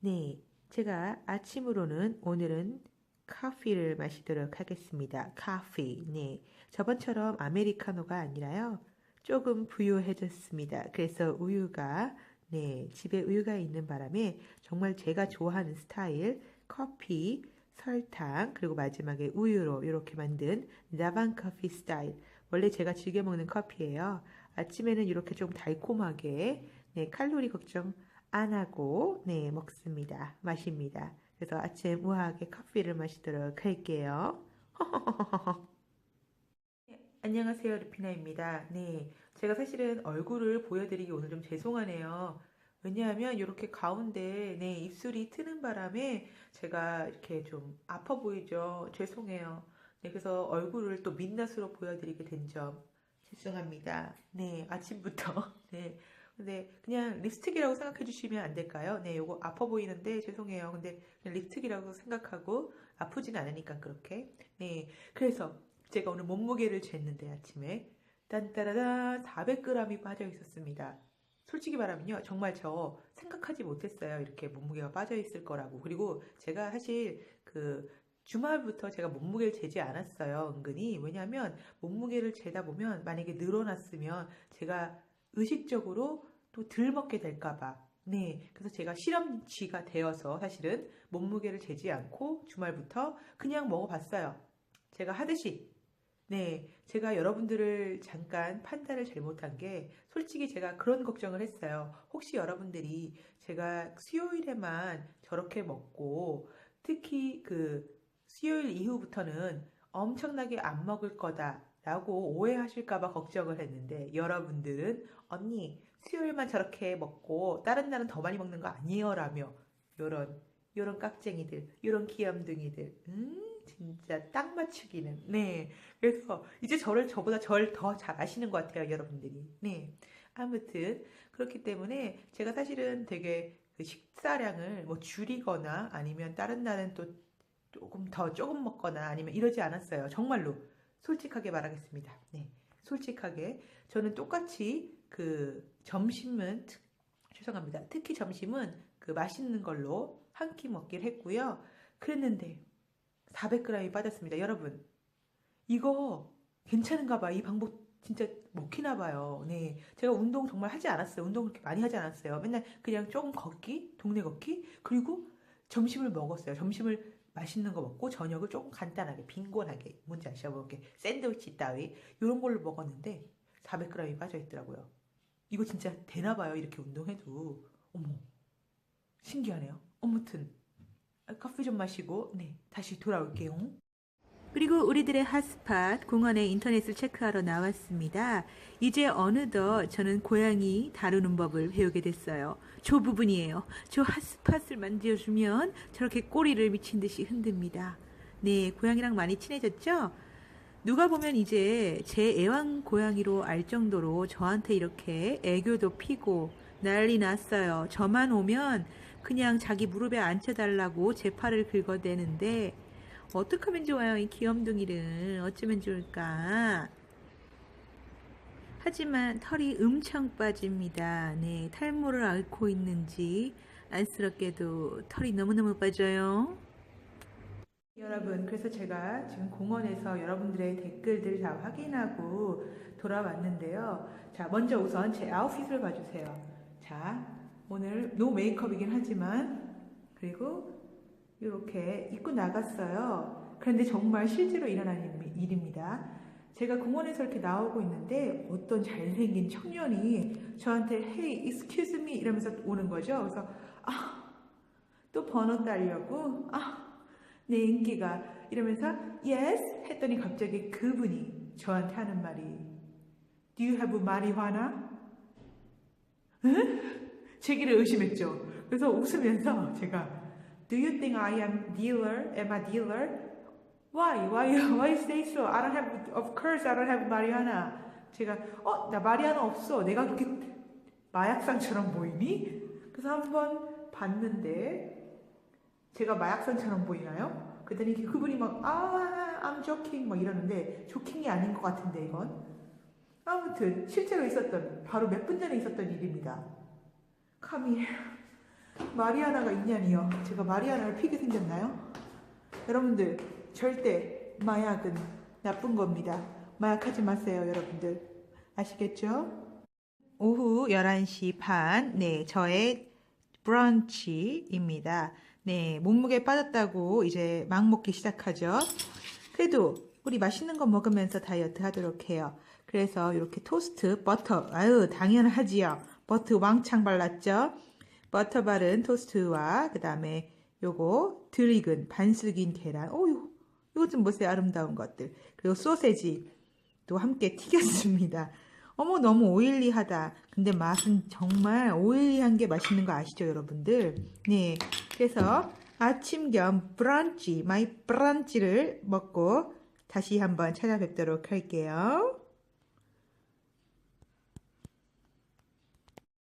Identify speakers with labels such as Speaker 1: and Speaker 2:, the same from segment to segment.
Speaker 1: 네, 제가 아침으로는 오늘은 커피를 마시도록 하겠습니다. 커피. 네. 저번처럼 아메리카노가 아니라요. 조금 부유해졌습니다. 그래서 우유가 네, 집에 우유가 있는 바람에 정말 제가 좋아하는 스타일 커피, 설탕, 그리고 마지막에 우유로 이렇게 만든 나반 커피 스타일. 원래 제가 즐겨 먹는 커피예요. 아침에는 이렇게 좀 달콤하게 네, 칼로리 걱정 안 하고 네, 먹습니다. 마십니다. 그래서 아침 우아하게 커피를 마시도록 할게요. 네, 안녕하세요. 루피나입니다. 네. 제가 사실은 얼굴을 보여드리기 오늘 좀 죄송하네요. 왜냐하면 이렇게 가운데 네, 입술이 트는 바람에 제가 이렇게 좀 아파 보이죠. 죄송해요. 네, 그래서 얼굴을 또 민낯으로 보여드리게 된 점 죄송합니다. 네, 아침부터. 네. 근데 그냥 립스틱이라고 생각해 주시면 안 될까요? 네, 요거 아파 보이는데 죄송해요. 근데 그냥 립스틱이라고 생각하고 아프진 않으니까 그렇게. 네, 그래서 제가 오늘 몸무게를 쟀는데 아침에 딴따라다 400g이 빠져 있었습니다. 솔직히 말하면요, 정말 저 생각하지 못했어요. 이렇게 몸무게가 빠져 있을 거라고. 그리고 제가 사실 그 주말부터 제가 몸무게를 재지 않았어요. 은근히. 왜냐하면 몸무게를 재다 보면 만약에 늘어났으면 제가 의식적으로 또 덜 먹게 될까봐. 네. 그래서 제가 실험쥐가 되어서 사실은 몸무게를 재지 않고 주말부터 그냥 먹어봤어요. 제가 하듯이. 네. 제가 여러분들을 잠깐 판단을 잘못한 게 솔직히 제가 그런 걱정을 했어요. 혹시 여러분들이 제가 수요일에만 저렇게 먹고 특히 그 수요일 이후부터는 엄청나게 안 먹을 거다. 라고 오해하실까봐 걱정을 했는데 여러분들은 언니 수요일만 저렇게 먹고 다른 날은 더 많이 먹는 거 아니에요 라며 요런 요런 깍쟁이들 요런 귀염둥이들. 음 진짜 딱 맞추기는. 네. 그래서 이제 저를 저보다 절더잘 아시는 것 같아요 여러분들이. 네. 아무튼 그렇기 때문에 제가 사실은 되게 그 식사량을 뭐 줄이거나 아니면 다른 날은 또 조금 더 조금 먹거나 아니면 이러지 않았어요. 정말로 솔직하게 말하겠습니다. 네, 솔직하게 저는 똑같이 그 점심은 특, 죄송합니다. 특히 점심은 그 맛있는 걸로 한 끼 먹기를 했고요. 그랬는데 400g이 빠졌습니다. 여러분 이거 괜찮은가 봐. 이 방법 진짜 먹히나 봐요. 네. 제가 운동 정말 하지 않았어요. 운동 그렇게 많이 하지 않았어요. 맨날 그냥 조금 걷기, 동네 걷기, 그리고 점심을 먹었어요. 점심을 맛있는 거 먹고 저녁을 조금 간단하게 빈곤하게 뭔지 아시죠? 뭐 이렇게 샌드위치 따위 이런 걸로 먹었는데 400g이 빠져 있더라고요. 이거 진짜 되나 봐요. 이렇게 운동해도 어머 신기하네요. 아무튼 커피 좀 마시고 네 다시 돌아올게요. 그리고 우리들의 핫스팟 공원의 인터넷을 체크하러 나왔습니다. 이제 어느덧 저는 고양이 다루는 법을 배우게 됐어요. 저 부분이에요. 저 핫스팟을 만져주면 저렇게 꼬리를 미친 듯이 흔듭니다. 네, 고양이랑 많이 친해졌죠? 누가 보면 이제 제 애완 고양이로 알 정도로 저한테 이렇게 애교도 피고 난리 났어요. 저만 오면 그냥 자기 무릎에 앉혀달라고 제 팔을 긁어대는데 어떻게 하면 좋아요, 이 귀염둥이를. 어쩌면 좋을까? 하지만 털이 엄청 빠집니다. 네, 탈모를 앓고 있는지 안쓰럽게도 털이 너무너무 빠져요. 여러분, 그래서 제가 지금 공원에서 여러분들의 댓글들 다 확인하고 돌아왔는데요. 자, 먼저 우선 제 아웃핏을 봐주세요. 자, 오늘 노 메이크업이긴 하지만, 그리고 이렇게 입고 나갔어요. 그런데 정말 실제로 일어난 일- 일입니다. 제가 공원에서 이렇게 나오고 있는데 어떤 잘생긴 청년이 저한테 Hey, excuse me 이러면서 오는 거죠. 그래서 아, 또 번호 따려고 아, 내 인기가 이러면서 Yes 했더니 갑자기 그분이 저한테 하는 말이 Do you have marijuana? 응? 제기를 의심했죠. 그래서 웃으면서 제가 Do you think I am dealer? Am I dealer? Why? Why? Why say so? I don't have. Of course, I don't have marijuana. 제가 어, 나 마리아나 없어. 내가 그렇게 마약상처럼 보이니? 그래서 한번 봤는데 제가 마약상처럼 보이나요? 그랬더니 그분이 막 아, I'm joking 막 이러는데 조킹이 아닌 것 같은데 이건 아무튼 실제로 있었던 바로 몇 분 전에 있었던 일입니다. 카미 마리아나가 있냐니요? 제가 마리아나를 피게 생겼나요? 여러분들 절대 마약은 나쁜 겁니다. 마약하지 마세요, 여러분들. 아시겠죠? 오후 11시 반, 네, 저의 브런치입니다. 네, 몸무게 빠졌다고 이제 막 먹기 시작하죠. 그래도 우리 맛있는 거 먹으면서 다이어트 하도록 해요. 그래서 이렇게 토스트, 버터, 아유, 당연하지요. 버터 왕창 발랐죠? 버터 바른 토스트와 그 다음에 요거 드익은 반숙인 계란. 오, 요, 요거 좀 보세요. 아름다운 것들. 그리고 소세지 또 함께 튀겼습니다. 어머, 너무 오일리하다. 근데 맛은 정말 오일리한 게 맛있는 거 아시죠, 여러분들? 네. 그래서 아침 겸 브런치, 마이 브런치를 먹고 다시 한번 찾아뵙도록 할게요.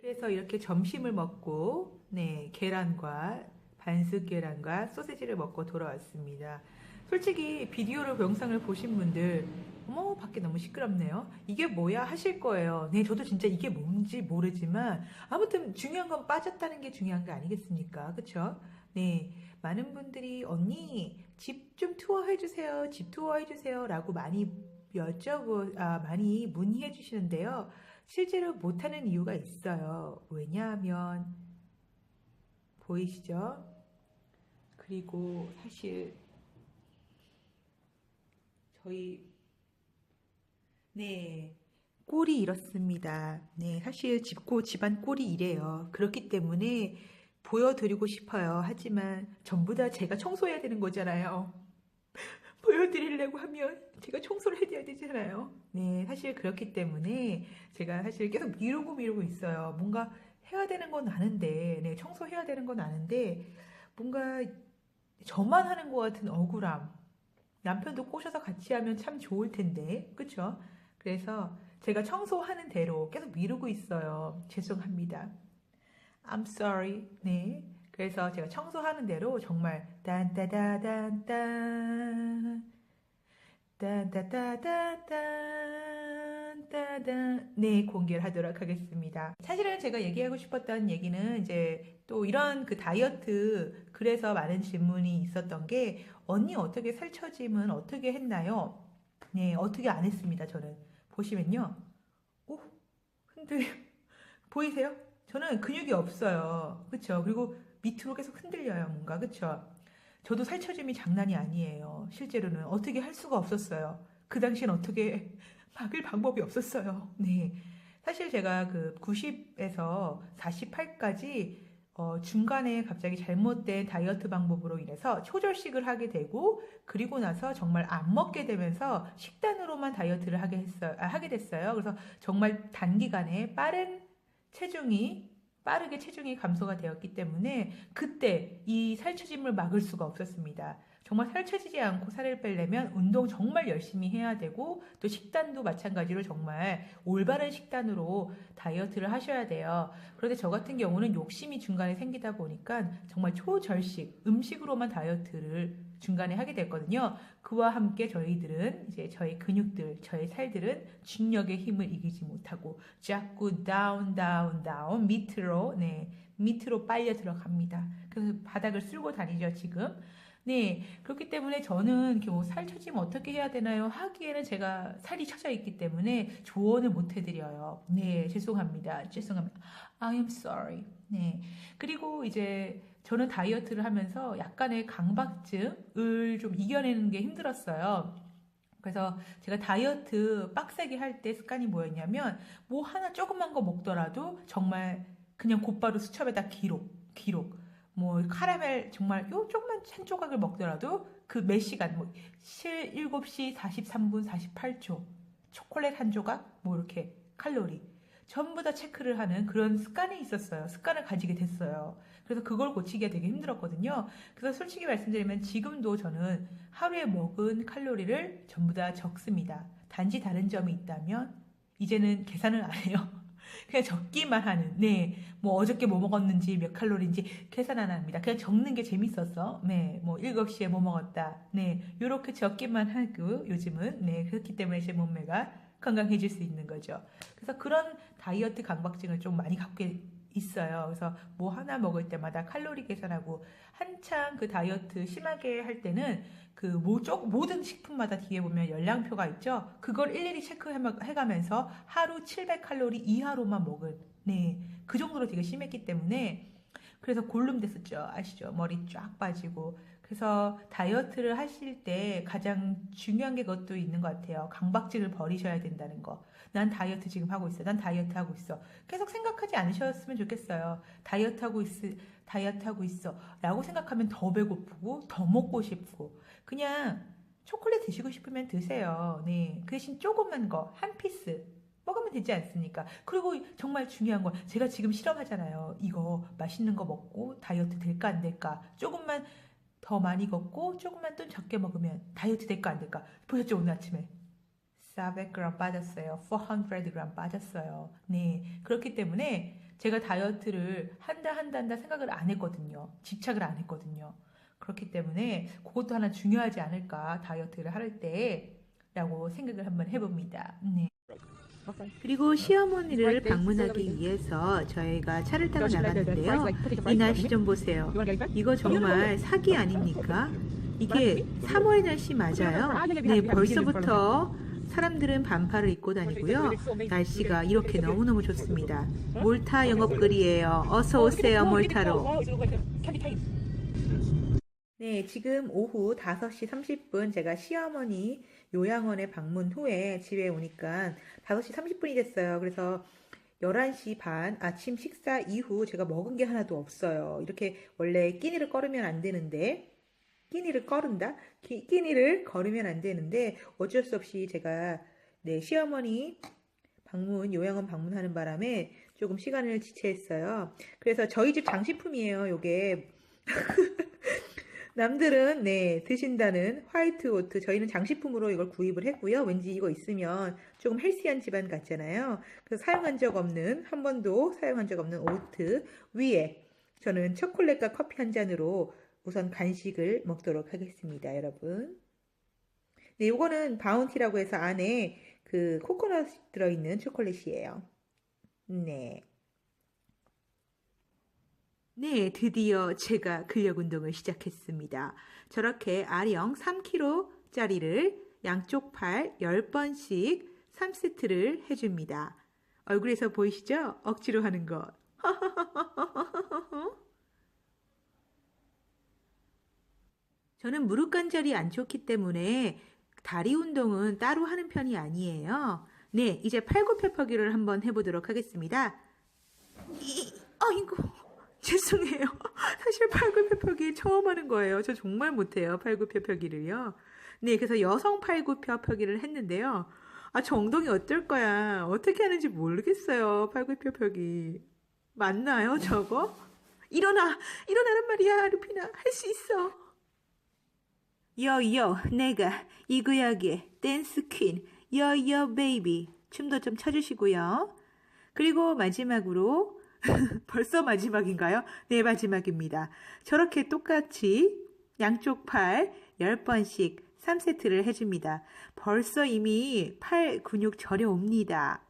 Speaker 1: 그래서 이렇게 점심을 먹고, 네, 계란과 반숙 계란과 소세지를 먹고 돌아왔습니다. 솔직히 비디오로 영상을 보신 분들, 어머, 밖에 너무 시끄럽네요. 이게 뭐야 하실 거예요. 네, 저도 진짜 이게 뭔지 모르지만, 아무튼 중요한 건 빠졌다는 게 중요한 게 아니겠습니까? 그쵸? 네, 많은 분들이, 언니, 집 좀 투어 해 주세요. 집 투어 해 주세요. 라고 많이 여쭤보, 아, 많이 문의해 주시는데요. 실제로 못하는 이유가 있어요. 왜냐하면, 보이시죠? 그리고 사실, 저희, 네, 꼴이 이렇습니다. 네, 사실 집고 집안 꼴이 이래요. 그렇기 때문에 보여드리고 싶어요. 하지만 전부 다 제가 청소해야 되는 거잖아요. 보여드리려고 하면 제가 청소를 해야 되잖아요. 네, 사실 그렇기 때문에 제가 사실 계속 미루고 미루고 있어요. 뭔가 해야 되는 건 아는데, 네, 청소해야 되는 건 아는데, 뭔가 저만 하는 것 같은 억울함. 남편도 꼬셔서 같이 하면 참 좋을 텐데, 그쵸? 그래서 제가 청소하는 대로 계속 미루고 있어요. 죄송합니다. I'm sorry. 네. 그래서 제가 청소하는 대로 정말 딴따다단딴 딴따다단딴 따단 네 공개를 하도록 하겠습니다. 사실은 제가 얘기하고 싶었던 얘기는 이제 또 이런 그 다이어트 그래서 많은 질문이 있었던 게 언니 어떻게 살처짐은 어떻게 했나요? 네 어떻게 안 했습니다 저는 보시면요 오 흔들 보이세요? 저는 근육이 없어요 그렇죠 그리고 밑으로 계속 흔들려요, 뭔가. 그쵸? 저도 살처짐이 장난이 아니에요. 실제로는 어떻게 할 수가 없었어요. 그 당시엔 어떻게 막을 방법이 없었어요. 네. 사실 제가 그 90에서 48까지 어, 중간에 갑자기 잘못된 다이어트 방법으로 인해서 초절식을 하게 되고 그리고 나서 정말 안 먹게 되면서 식단으로만 다이어트를 하게 했어요. 아, 하게 됐어요. 그래서 정말 단기간에 빠른 체중이 빠르게 체중이 감소가 되었기 때문에 그때 이 살처짐을 막을 수가 없었습니다. 정말 살 처지지 않고 살을 빼려면 운동 정말 열심히 해야 되고 또 식단도 마찬가지로 정말 올바른 식단으로 다이어트를 하셔야 돼요. 그런데 저 같은 경우는 욕심이 중간에 생기다 보니까 정말 초절식 음식으로만 다이어트를 중간에 하게 됐거든요. 그와 함께 저희들은 이제 저희 근육들, 저희 살들은 중력의 힘을 이기지 못하고 자꾸 다운 다운 다운 밑으로 네 밑으로 빨려 들어갑니다. 그래서 바닥을 쓸고 다니죠 지금. 네 그렇기 때문에 저는 이렇게 뭐 살처지면 어떻게 해야 되나요? 하기에는 제가 살이 처져 있기 때문에 조언을 못 해드려요. 네 죄송합니다. 죄송합니다. I am sorry. 네 그리고 이제 저는 다이어트를 하면서 약간의 강박증을 좀 이겨내는 게 힘들었어요. 그래서 제가 다이어트 빡세게 할 때 습관이 뭐였냐면 뭐 하나 조그만 거 먹더라도 정말 그냥 곧바로 수첩에다 기록, 기록. 뭐 카라멜 정말 요 조그만 한 조각을 먹더라도 그 몇 시간 뭐 7시 43분 48초 초콜릿 한 조각 뭐 이렇게 칼로리 전부 다 체크를 하는 그런 습관이 있었어요. 습관을 가지게 됐어요. 그래서 그걸 고치기가 되게 힘들었거든요. 그래서 솔직히 말씀드리면 지금도 저는 하루에 먹은 칼로리를 전부 다 적습니다. 단지 다른 점이 있다면 이제는 계산을 안 해요. 그냥 적기만 하는 네 뭐 어저께 뭐 먹었는지 몇 칼로리인지 계산 안 합니다. 그냥 적는 게 재밌었어 네 뭐 7시에 뭐 먹었다 네. 요렇게 적기만 하고 요즘은 네. 그렇기 때문에 제 몸매가 건강해질 수 있는 거죠. 그래서 그런 다이어트 강박증을 좀 많이 갖고 있어요. 그래서 뭐 하나 먹을 때마다 칼로리 계산하고 한창 그 다이어트 심하게 할 때는 그 모, 쪽 모든 식품마다 뒤에 보면 열량표가 있죠. 그걸 일일이 체크해가면서 하루 700칼로리 이하로만 먹은. 네, 그 정도로 되게 심했기 때문에 그래서 골룸 됐었죠. 아시죠? 머리 쫙 빠지고 그래서 다이어트를 하실 때 가장 중요한 게 그것도 있는 것 같아요. 강박증을 버리셔야 된다는 거. 난 다이어트 지금 하고 있어. 난 다이어트 하고 있어. 계속 생각하지 않으셨으면 좋겠어요. 다이어트 하고 있, 다이어트 하고 있어. 라고 생각하면 더 배고프고 더 먹고 싶고. 그냥 초콜릿 드시고 싶으면 드세요. 네. 그 대신 조그만 거, 한 피스. 먹으면 되지 않습니까? 그리고 정말 중요한 건 제가 지금 실험하잖아요. 이거 맛있는 거 먹고 다이어트 될까 안 될까? 조금만 더 많이 걷고 조금만 좀 적게 먹으면 다이어트 될까 안 될까? 보셨죠 오늘 아침에? 400g 빠졌어요. 400g 빠졌어요. 네. 그렇기 때문에 제가 다이어트를 한다 한다 한다 생각을 안 했거든요. 집착을 안 했거든요. 그렇기 때문에 그것도 하나 중요하지 않을까 다이어트를 할 때 라고 생각을 한번 해봅니다. 네. 그리고 시어머니를 방문하기 위해서 저희가 차를 타고 나갔는데요. 이 날씨 좀 보세요. 이거 정말 사기 아닙니까? 이게 3월 날씨 맞아요? 네, 벌써부터 사람들은 반팔을 입고 다니고요. 날씨가 이렇게 너무너무 좋습니다. 몰타 영업거리예요. 어서 오세요, 몰타로. 네, 지금 오후 5시 30분 제가 시어머니 요양원에 방문 후에 집에 오니까 5시 30분이 됐어요. 그래서 11시 반 아침 식사 이후 제가 먹은 게 하나도 없어요. 이렇게 원래 끼니를 꺼르면 안 되는데 끼니를 꺼른다? 기, 끼니를 걸으면 안 되는데 어쩔 수 없이 제가 네, 시어머니 방문 요양원 방문하는 바람에 조금 시간을 지체했어요. 그래서 저희 집 장식품이에요. 요게 남들은 네 드신다는 화이트 오트 저희는 장식품으로 이걸 구입을 했고요. 왠지 이거 있으면 조금 헬시한 집안 같잖아요. 그래서 사용한 적 없는 한 번도 사용한 적 없는 오트 위에 저는 초콜릿과 커피 한 잔으로 우선 간식을 먹도록 하겠습니다, 여러분. 네, 요거는 바운티라고 해서 안에 그 코코넛 들어있는 초콜릿이에요. 네. 네, 드디어 제가 근력 운동을 시작했습니다. 저렇게 아령 3kg짜리를 양쪽 팔 10번씩 3세트를 해줍니다. 얼굴에서 보이시죠? 억지로 하는 거. 저는 무릎 관절이 안 좋기 때문에 다리 운동은 따로 하는 편이 아니에요. 네, 이제 팔굽혀펴기를 한번 해보도록 하겠습니다. 이, 아이고. 죄송해요. 사실 팔굽혀펴기 처음 하는 거예요. 저 정말 못해요. 팔굽혀펴기를요. 네, 그래서 여성 팔굽혀펴기를 했는데요. 아, 저 엉덩이 어떨 거야. 어떻게 하는지 모르겠어요. 팔굽혀펴기. 맞나요, 저거? 일어나! 일어나란 말이야, 루피나. 할 수 있어. 여여, 내가 이 구역의 댄스 퀸, 여여 베이비. 춤도 좀 춰주시고요. 그리고 마지막으로 벌써 마지막인가요? 네, 마지막입니다. 저렇게 똑같이 양쪽 팔 10번씩 3세트를 해줍니다. 벌써 이미 팔 근육 저려옵니다.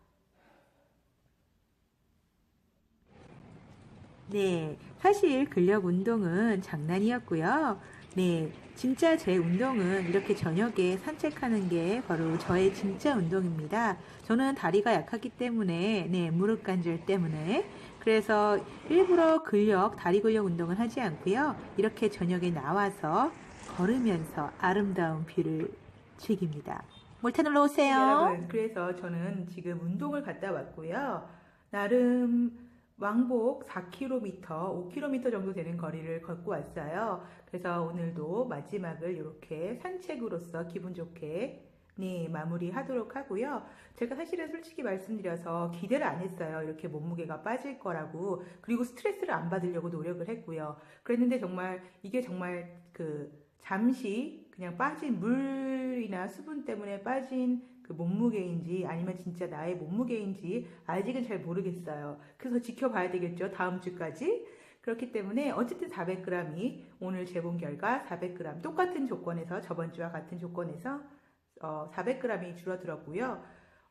Speaker 1: 네, 사실 근력 운동은 장난이었고요. 네, 진짜 제 운동은 이렇게 저녁에 산책하는 게 바로 저의 진짜 운동입니다. 저는 다리가 약하기 때문에, 네, 무릎 관절 때문에. 그래서 일부러 근력, 다리 근력 운동을 하지 않고요. 이렇게 저녁에 나와서 걸으면서 아름다운 뷰를 즐깁니다. 몰타 놀러 오세요. 여러분, 그래서 저는 지금 운동을 갔다 왔고요. 나름 왕복 4km, 5km 정도 되는 거리를 걷고 왔어요. 그래서 오늘도 마지막을 이렇게 산책으로서 기분 좋게 네, 마무리하도록 하고요. 제가 사실은 솔직히 말씀드려서 기대를 안 했어요. 이렇게 몸무게가 빠질 거라고. 그리고 스트레스를 안 받으려고 노력을 했고요. 그랬는데 정말 이게 정말 그 잠시 그냥 빠진 물이나 수분 때문에 빠진 그 몸무게인지 아니면 진짜 나의 몸무게인지 아직은 잘 모르겠어요. 그래서 지켜봐야 되겠죠. 다음 주까지. 그렇기 때문에 어쨌든 400g이 오늘 재본 결과 400g 똑같은 조건에서 저번 주와 같은 조건에서 어, 400g이 줄어들었고요.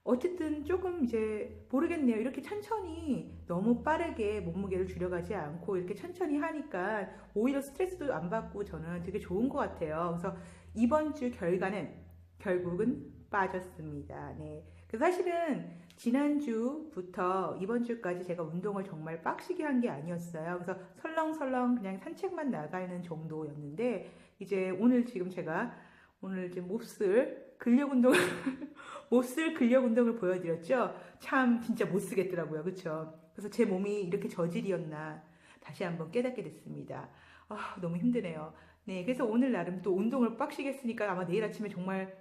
Speaker 1: 어쨌든 조금 이제 모르겠네요. 이렇게 천천히 너무 빠르게 몸무게를 줄여가지 않고 이렇게 천천히 하니까 오히려 스트레스도 안 받고 저는 되게 좋은 것 같아요. 그래서 이번 주 결과는 결국은 빠졌습니다. 네. 그 사실은 지난주부터 이번 주까지 제가 운동을 정말 빡시게 한 게 아니었어요. 그래서 설렁설렁 그냥 산책만 나가는 정도였는데 이제 오늘 지금 제가 오늘 지금 몹쓸 근력 운동 몹쓸 근력 운동을 보여드렸죠. 참 진짜 못 쓰겠더라고요. 그렇죠? 그래서 제 몸이 이렇게 저질이었나 다시 한번 깨닫게 됐습니다. 아, 너무 힘드네요. 네, 그래서 오늘 나름 또 운동을 빡시게 했으니까 아마 내일 아침에 정말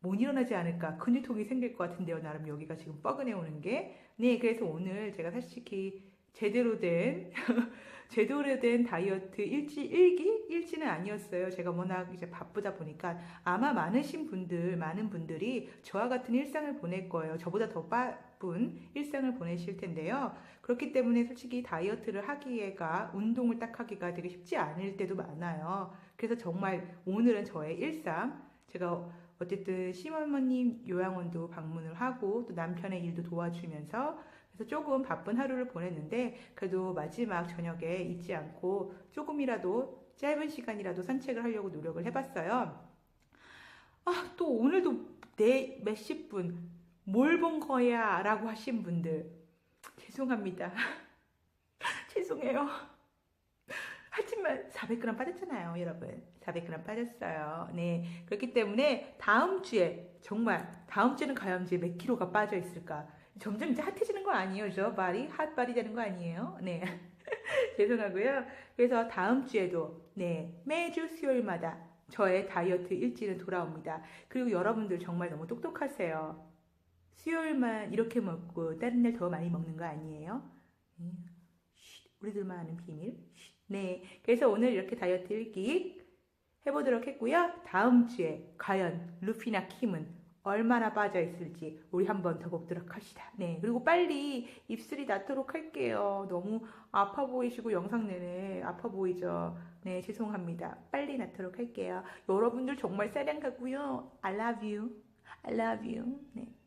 Speaker 1: 못 일어나지 않을까 근육통이 생길 것 같은데요. 나름 여기가 지금 뻐근해 오는 게. 네, 그래서 오늘 제가 솔직히 제대로 된 제대로 된 다이어트 일지 일기 일지는 아니었어요. 제가 워낙 이제 바쁘다 보니까 아마 많으신 분들 많은 분들이 저와 같은 일상을 보낼 거예요. 저보다 더 바쁜 일상을 보내실 텐데요. 그렇기 때문에 솔직히 다이어트를 하기가 운동을 딱 하기가 되게 쉽지 않을 때도 많아요. 그래서 정말 오늘은 저의 일상 제가 어쨌든 시어머님 요양원도 방문을 하고 또 남편의 일도 도와주면서 그래서 조금 바쁜 하루를 보냈는데 그래도 마지막 저녁에 잊지 않고 조금이라도 짧은 시간이라도 산책을 하려고 노력을 해봤어요. 아, 또 오늘도 내 몇십 분 뭘 본 거야 라고 하신 분들 죄송합니다. 죄송해요. 하지만 400g 빠졌잖아요, 여러분. 400g 빠졌어요. 네. 그렇기 때문에 다음 주에, 정말, 다음 주는 과연 이제 몇 킬로가 빠져 있을까? 점점 이제 핫해지는 거 아니에요, 저 발이? 핫발이 되는 거 아니에요? 네. 죄송하고요. 그래서 다음 주에도, 네. 매주 수요일마다 저의 다이어트 일지는 돌아옵니다. 그리고 여러분들 정말 너무 똑똑하세요. 수요일만 이렇게 먹고 다른 날 더 많이 먹는 거 아니에요? 음, 쉿, 우리들만 아는 비밀. 쉿. 네, 그래서 오늘 이렇게 다이어트 일기 해보도록 했고요. 다음 주에 과연 루피나 킴은 얼마나 빠져 있을지 우리 한번 더 보도록 합시다. 네, 그리고 빨리 입술이 낫도록 할게요. 너무 아파 보이시고 영상 내내 아파 보이죠. 네, 죄송합니다. 빨리 낫도록 할게요. 여러분들 정말 사랑하고요. I love you. I love you. 네.